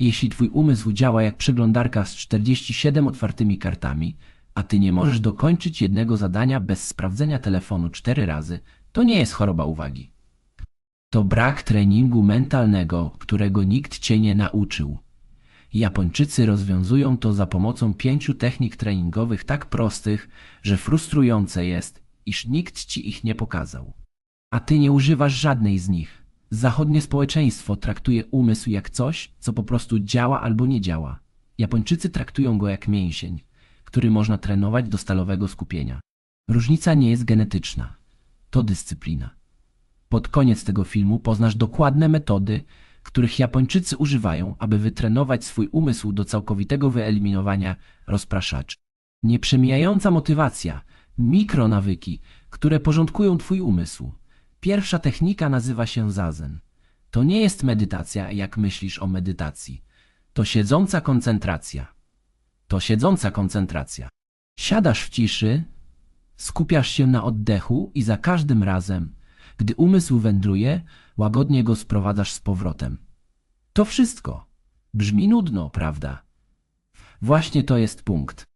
Jeśli twój umysł działa jak przeglądarka z 47 otwartymi kartami, a ty nie możesz dokończyć jednego zadania bez sprawdzenia telefonu cztery razy, to nie jest choroba uwagi. To brak treningu mentalnego, którego nikt cię nie nauczył. Japończycy rozwiązują to za pomocą pięciu technik treningowych tak prostych, że frustrujące jest, iż nikt ci ich nie pokazał. A ty nie używasz żadnej z nich. Zachodnie społeczeństwo traktuje umysł jak coś, co po prostu działa albo nie działa. Japończycy traktują go jak mięsień, który można trenować do stalowego skupienia. Różnica nie jest genetyczna. To dyscyplina. Pod koniec tego filmu poznasz dokładne metody, których Japończycy używają, aby wytrenować swój umysł do całkowitego wyeliminowania rozpraszaczy. Nieprzemijająca motywacja, mikronawyki, które porządkują twój umysł. Pierwsza technika nazywa się zazen. To nie jest medytacja, jak myślisz o medytacji. To siedząca koncentracja. To siedząca koncentracja. Siadasz w ciszy, skupiasz się na oddechu i za każdym razem, gdy umysł wędruje, łagodnie go sprowadzasz z powrotem. To wszystko. Brzmi nudno, prawda? Właśnie to jest punkt.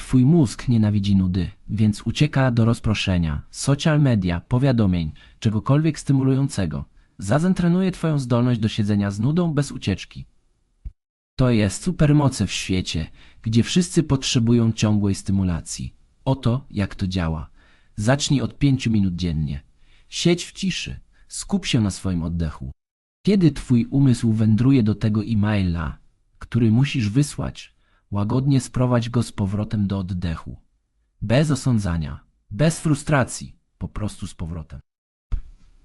Twój mózg nienawidzi nudy, więc ucieka do rozproszenia, social media, powiadomień, czegokolwiek stymulującego. Zazen trenuje twoją zdolność do siedzenia z nudą bez ucieczki. To jest supermoce w świecie, gdzie wszyscy potrzebują ciągłej stymulacji. Oto jak to działa. Zacznij od pięciu minut dziennie. Siedź w ciszy, skup się na swoim oddechu. Kiedy twój umysł wędruje do tego e-maila, który musisz wysłać, łagodnie sprowadź go z powrotem do oddechu. Bez osądzania, bez frustracji, po prostu z powrotem.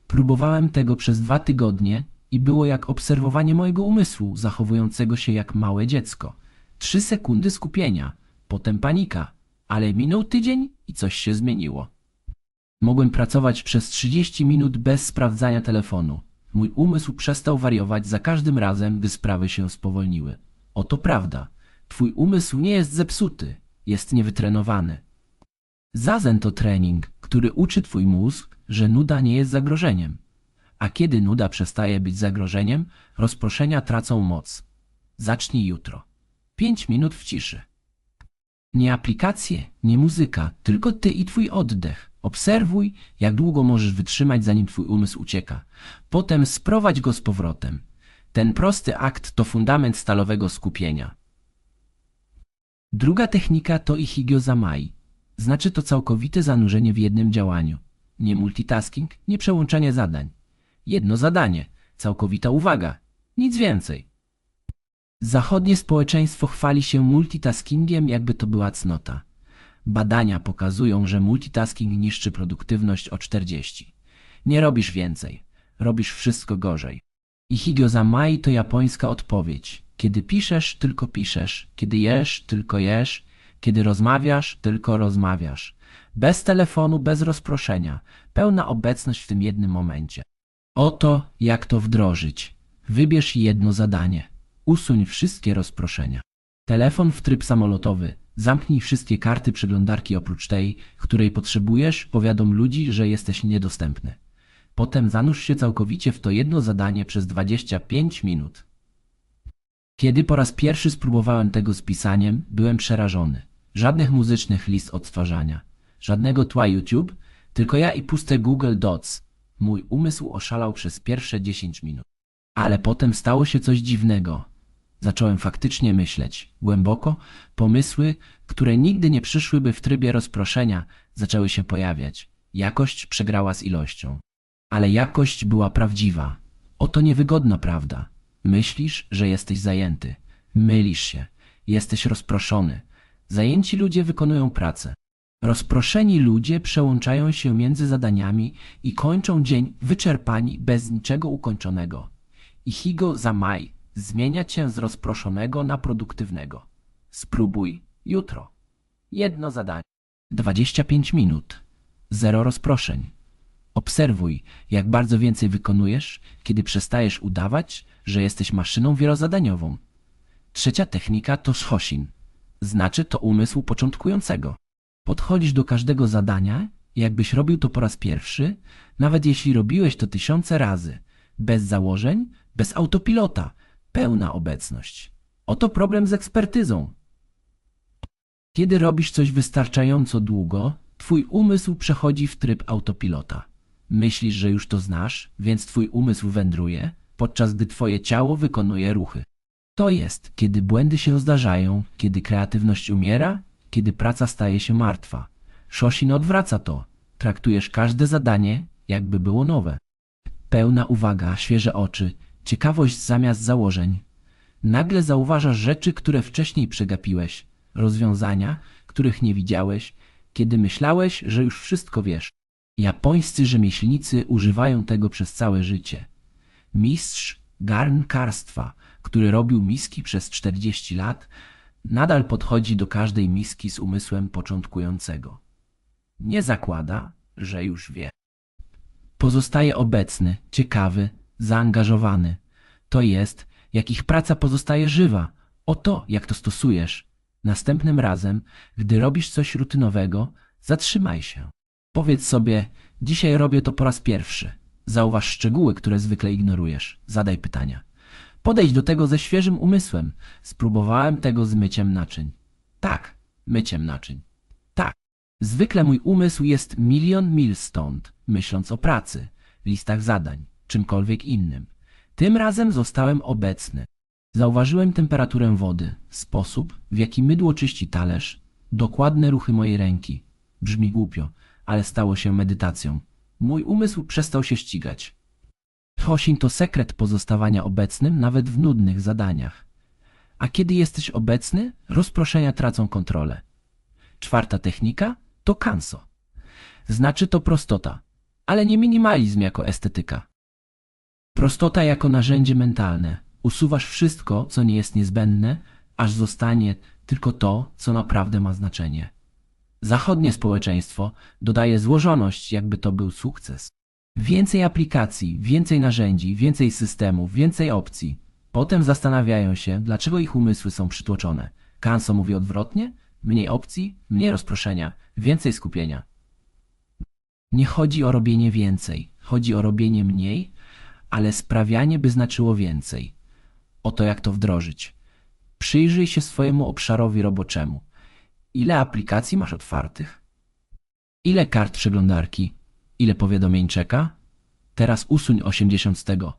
Próbowałem tego przez dwa tygodnie i było jak obserwowanie mojego umysłu, zachowującego się jak małe dziecko. Trzy sekundy skupienia, potem panika, ale minął tydzień i coś się zmieniło. Mogłem pracować przez 30 minut bez sprawdzania telefonu. Mój umysł przestał wariować za każdym razem, gdy sprawy się spowolniły. Oto prawda. Twój umysł nie jest zepsuty, jest niewytrenowany. Zazen to trening, który uczy twój mózg, że nuda nie jest zagrożeniem. A kiedy nuda przestaje być zagrożeniem, rozproszenia tracą moc. Zacznij jutro. 5 minut w ciszy. Nie aplikacje, nie muzyka, tylko ty i twój oddech. Obserwuj, jak długo możesz wytrzymać, zanim twój umysł ucieka. Potem sprowadź go z powrotem. Ten prosty akt to fundament stalowego skupienia. Druga technika to Ihigyo Zamai. Znaczy to całkowite zanurzenie w jednym działaniu. Nie multitasking, nie przełączanie zadań. Jedno zadanie, całkowita uwaga, nic więcej. Zachodnie społeczeństwo chwali się multitaskingiem, jakby to była cnota. Badania pokazują, że multitasking niszczy produktywność o 40. Nie robisz więcej, robisz wszystko gorzej. Ihigyo Zamai to japońska odpowiedź. Kiedy piszesz, tylko piszesz. Kiedy jesz, tylko jesz. Kiedy rozmawiasz, tylko rozmawiasz. Bez telefonu, bez rozproszenia. Pełna obecność w tym jednym momencie. Oto jak to wdrożyć. Wybierz jedno zadanie. Usuń wszystkie rozproszenia. Telefon w tryb samolotowy. Zamknij wszystkie karty przeglądarki oprócz tej, której potrzebujesz, powiadom ludzi, że jesteś niedostępny. Potem zanurz się całkowicie w to jedno zadanie przez 25 minut. Kiedy po raz pierwszy spróbowałem tego z pisaniem, byłem przerażony. Żadnych muzycznych list odtwarzania, żadnego tła YouTube, tylko ja i puste Google Docs. Mój umysł oszalał przez pierwsze 10 minut. Ale potem stało się coś dziwnego. Zacząłem faktycznie myśleć, głęboko, pomysły, które nigdy nie przyszłyby w trybie rozproszenia, zaczęły się pojawiać. Jakość przegrała z ilością. Ale jakość była prawdziwa. Oto niewygodna prawda. Myślisz, że jesteś zajęty. Mylisz się. Jesteś rozproszony. Zajęci ludzie wykonują pracę. Rozproszeni ludzie przełączają się między zadaniami i kończą dzień wyczerpani bez niczego ukończonego. Ichigo Zamai zmienia cię z rozproszonego na produktywnego. Spróbuj jutro. Jedno zadanie. 25 minut. Zero rozproszeń. Obserwuj, jak bardzo więcej wykonujesz, kiedy przestajesz udawać, że jesteś maszyną wielozadaniową. Trzecia technika to Shoshin. Znaczy to umysł początkującego. Podchodzisz do każdego zadania, jakbyś robił to po raz pierwszy, nawet jeśli robiłeś to tysiące razy, bez założeń, bez autopilota, Pełna obecność. Oto problem z ekspertyzą. Kiedy robisz coś wystarczająco długo, twój umysł przechodzi w tryb autopilota. Myślisz, że już to znasz, więc twój umysł wędruje, podczas gdy twoje ciało wykonuje ruchy. To jest, kiedy błędy się zdarzają, kiedy kreatywność umiera, kiedy praca staje się martwa. Shoshin odwraca to. Traktujesz każde zadanie, jakby było nowe. Pełna uwaga, świeże oczy, ciekawość zamiast założeń. Nagle zauważasz rzeczy, które wcześniej przegapiłeś, rozwiązania, których nie widziałeś, kiedy myślałeś, że już wszystko wiesz. Japońscy rzemieślnicy używają tego przez całe życie. Mistrz garnkarstwa, który robił miski przez 40 lat, nadal podchodzi do każdej miski z umysłem początkującego. Nie zakłada, że już wie. Pozostaje obecny, ciekawy, zaangażowany. To jest, jak ich praca pozostaje żywa. Oto, jak to stosujesz. Następnym razem, gdy robisz coś rutynowego, zatrzymaj się. Powiedz sobie, dzisiaj robię to po raz pierwszy. Zauważ szczegóły, które zwykle ignorujesz. Zadaj pytania. Podejdź do tego ze świeżym umysłem. Spróbowałem tego z myciem naczyń. Tak, myciem naczyń. Tak. Zwykle mój umysł jest milion mil stąd, myśląc o pracy, listach zadań, czymkolwiek innym. Tym razem zostałem obecny. Zauważyłem temperaturę wody, sposób, w jaki mydło czyści talerz, dokładne ruchy mojej ręki. Brzmi głupio, ale stało się medytacją. Mój umysł przestał się ścigać. Hosin to sekret pozostawania obecnym nawet w nudnych zadaniach. A kiedy jesteś obecny, rozproszenia tracą kontrolę. Czwarta technika to kanso. Znaczy to prostota, ale nie minimalizm jako estetyka. Prostota jako narzędzie mentalne. Usuwasz wszystko, co nie jest niezbędne, aż zostanie tylko to, co naprawdę ma znaczenie. Zachodnie społeczeństwo dodaje złożoność, jakby to był sukces. Więcej aplikacji, więcej narzędzi, więcej systemów, więcej opcji. Potem zastanawiają się, dlaczego ich umysły są przytłoczone. Kanso mówi odwrotnie? Mniej opcji, mniej rozproszenia, więcej skupienia. Nie chodzi o robienie więcej, chodzi o robienie mniej, ale sprawianie by znaczyło więcej. Oto jak to wdrożyć. Przyjrzyj się swojemu obszarowi roboczemu. Ile aplikacji masz otwartych? Ile kart przeglądarki? Ile powiadomień czeka? Teraz usuń 80 z tego.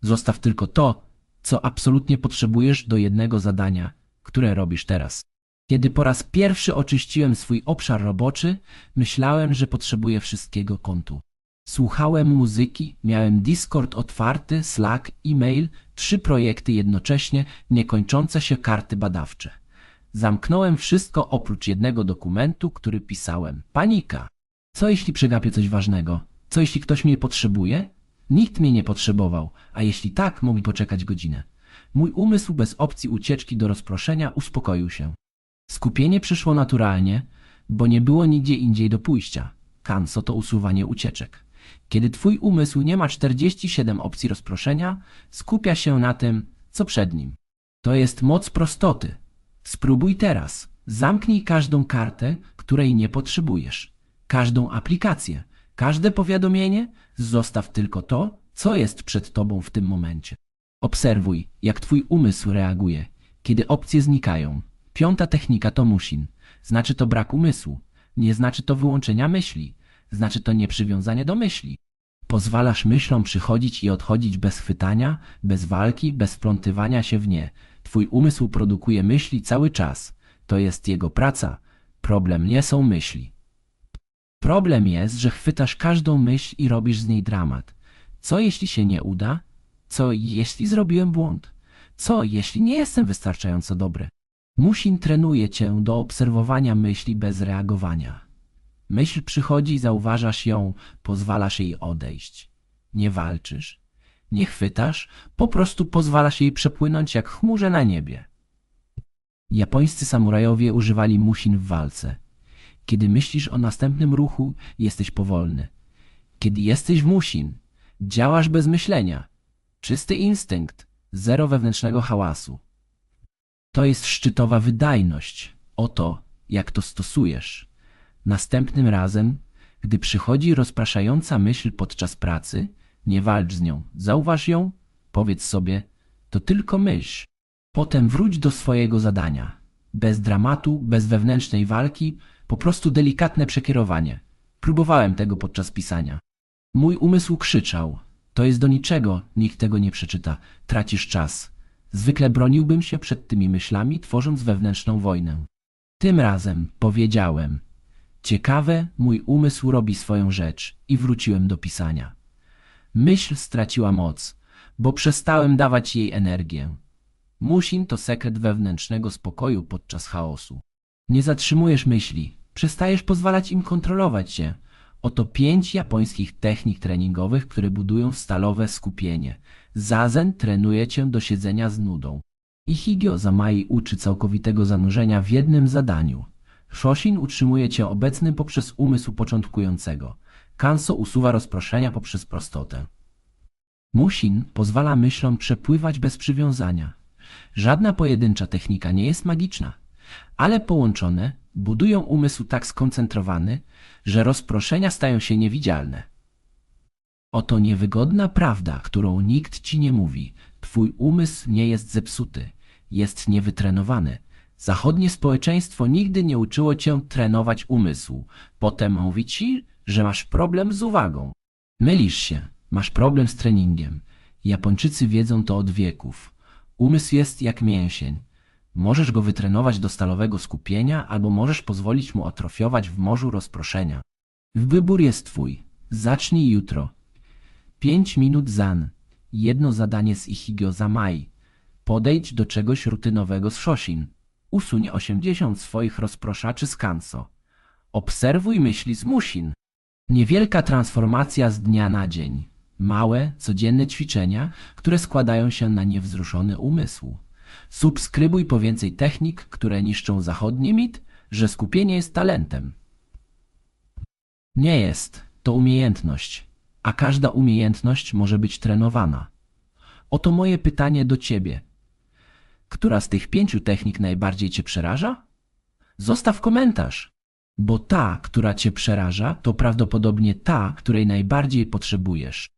Zostaw tylko to, co absolutnie potrzebujesz do jednego zadania, które robisz teraz. Kiedy po raz pierwszy oczyściłem swój obszar roboczy, myślałem, że potrzebuję wszystkiego kontu. Słuchałem muzyki, miałem Discord otwarty, Slack, e-mail, trzy projekty jednocześnie, niekończące się karty badawcze. Zamknąłem wszystko oprócz jednego dokumentu, który pisałem. Panika. Co jeśli przegapię coś ważnego? Co jeśli ktoś mnie potrzebuje? Nikt mnie nie potrzebował, a jeśli tak, mógł poczekać godzinę. Mój umysł bez opcji ucieczki do rozproszenia uspokoił się. Skupienie przyszło naturalnie, bo nie było nigdzie indziej do pójścia. Kanso to usuwanie ucieczek. Kiedy twój umysł nie ma 47 opcji rozproszenia, skupia się na tym, co przed nim. To jest moc prostoty. Spróbuj teraz. Zamknij każdą kartę, której nie potrzebujesz. Każdą aplikację, każde powiadomienie, zostaw tylko to, co jest przed tobą w tym momencie. Obserwuj, jak twój umysł reaguje, kiedy opcje znikają. Piąta technika to musin. Znaczy to brak umysłu. Nie znaczy to wyłączenia myśli. Znaczy to nieprzywiązanie do myśli. Pozwalasz myślom przychodzić i odchodzić bez chwytania, bez walki, bez wplątywania się w nie. Twój umysł produkuje myśli cały czas. To jest jego praca. Problem nie są myśli. Problem jest, że chwytasz każdą myśl i robisz z niej dramat. Co jeśli się nie uda? Co jeśli zrobiłem błąd? Co jeśli nie jestem wystarczająco dobry? Musin trenuje cię do obserwowania myśli bez reagowania. Myśl przychodzi, zauważasz ją, pozwalasz jej odejść. Nie walczysz, nie chwytasz, po prostu pozwalasz jej przepłynąć jak chmurze na niebie. Japońscy samurajowie używali musin w walce. Kiedy myślisz o następnym ruchu, jesteś powolny. Kiedy jesteś w musin, działasz bez myślenia. Czysty instynkt, zero wewnętrznego hałasu. To jest szczytowa wydajność. Oto, jak to stosujesz. Następnym razem, gdy przychodzi rozpraszająca myśl podczas pracy, nie walcz z nią. Zauważ ją, powiedz sobie, To tylko myśl. Potem wróć do swojego zadania. Bez dramatu, bez wewnętrznej walki, po prostu delikatne przekierowanie. Próbowałem tego podczas pisania. Mój umysł krzyczał. To jest do niczego, nikt tego nie przeczyta. Tracisz czas. Zwykle broniłbym się przed tymi myślami, tworząc wewnętrzną wojnę. Tym razem powiedziałem. Ciekawe, mój umysł robi swoją rzecz i wróciłem do pisania. Myśl straciła moc, bo przestałem dawać jej energię. Musin to sekret wewnętrznego spokoju podczas chaosu. Nie zatrzymujesz myśli, przestajesz pozwalać im kontrolować cię. Oto pięć japońskich technik treningowych, które budują stalowe skupienie. Zazen trenuje cię do siedzenia z nudą. Ihigio Zamai uczy całkowitego zanurzenia w jednym zadaniu. Shoshin utrzymuje cię obecnym poprzez umysł początkującego. Kanso usuwa rozproszenia poprzez prostotę. Musin pozwala myślom przepływać bez przywiązania. Żadna pojedyncza technika nie jest magiczna, ale połączone budują umysł tak skoncentrowany, że rozproszenia stają się niewidzialne. Oto niewygodna prawda, którą nikt ci nie mówi. Twój umysł nie jest zepsuty, jest niewytrenowany. Zachodnie społeczeństwo nigdy nie uczyło cię trenować umysłu. Potem mówi ci, że masz problem z uwagą. Mylisz się, masz problem z treningiem. Japończycy wiedzą to od wieków. Umysł jest jak mięsień. Możesz go wytrenować do stalowego skupienia, albo możesz pozwolić mu atrofiować w morzu rozproszenia. Wybór jest twój. Zacznij jutro. 5 minut zan. Jedno zadanie z Ihigio Zamai. Podejdź do czegoś rutynowego z Shoshin. Usuń 80 swoich rozproszaczy z Kanso. Obserwuj myśli z Musin. Niewielka transformacja z dnia na dzień. Małe, codzienne ćwiczenia, które składają się na niewzruszony umysł. Subskrybuj po więcej technik, które niszczą zachodni mit, że skupienie jest talentem. Nie jest, to umiejętność, a każda umiejętność może być trenowana. Oto moje pytanie do ciebie. Która z tych pięciu technik najbardziej cię przeraża? Zostaw komentarz, bo ta, która cię przeraża, to prawdopodobnie ta, której najbardziej potrzebujesz.